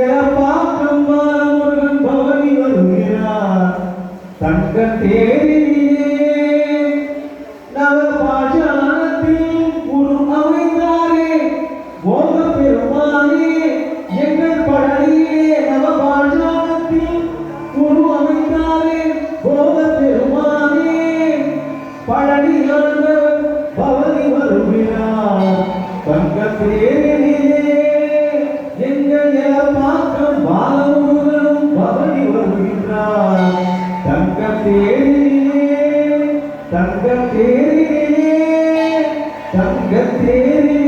எழப்பாக்கம் பாலமுருகன் பவனி வருகிறார். தங்க தேரிலே நவ பாஷானத்தில் குரு அமைந்தாரே. போக பெருமானே எங்கள் படலிலே நவ பாஷானத்தில் குரு அமைந்தாரே. போக பெருமானே பழனி ஆண்டவர் பவனி வருகிறார். தங்க தேர் தங்க தேரே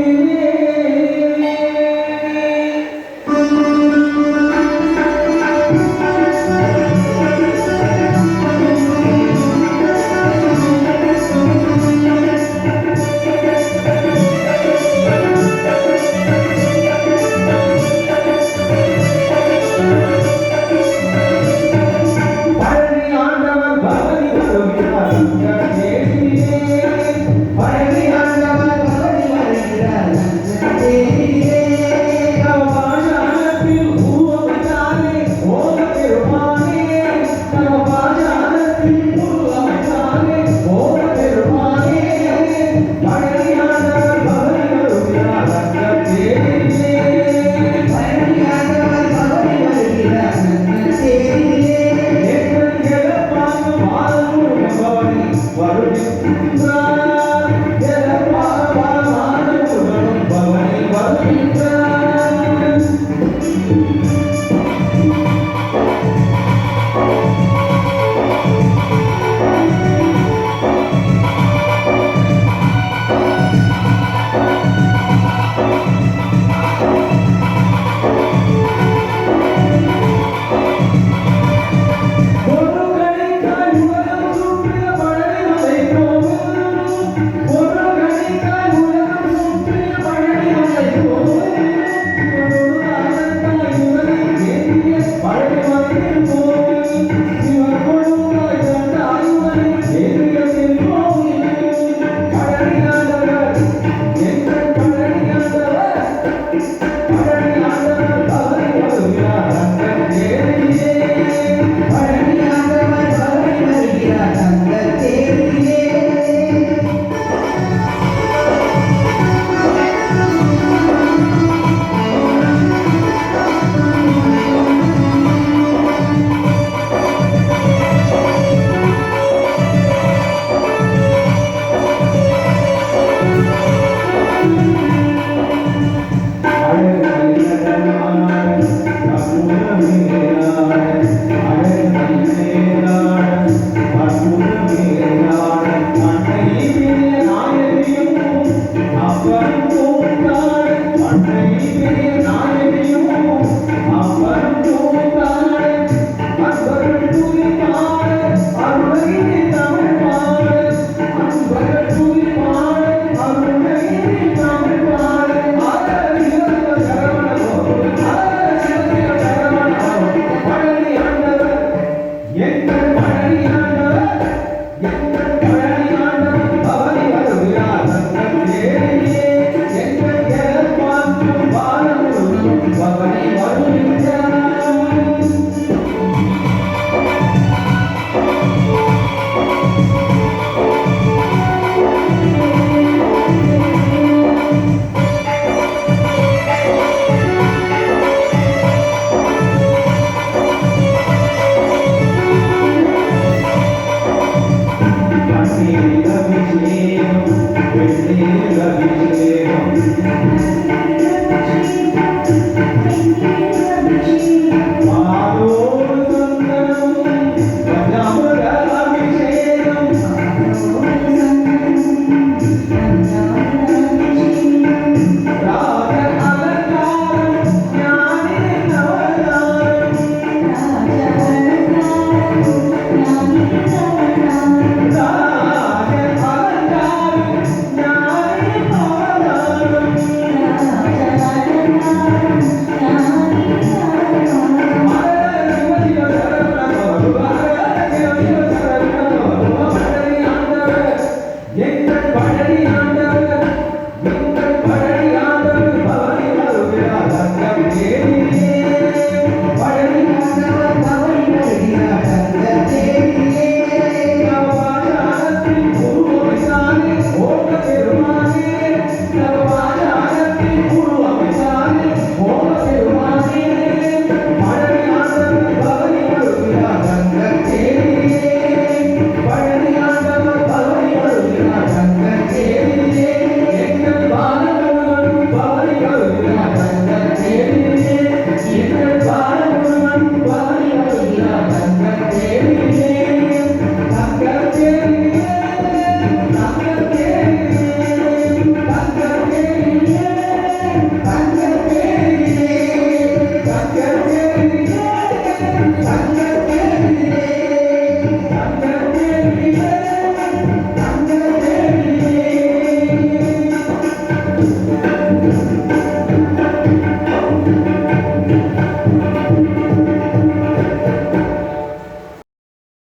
என்ன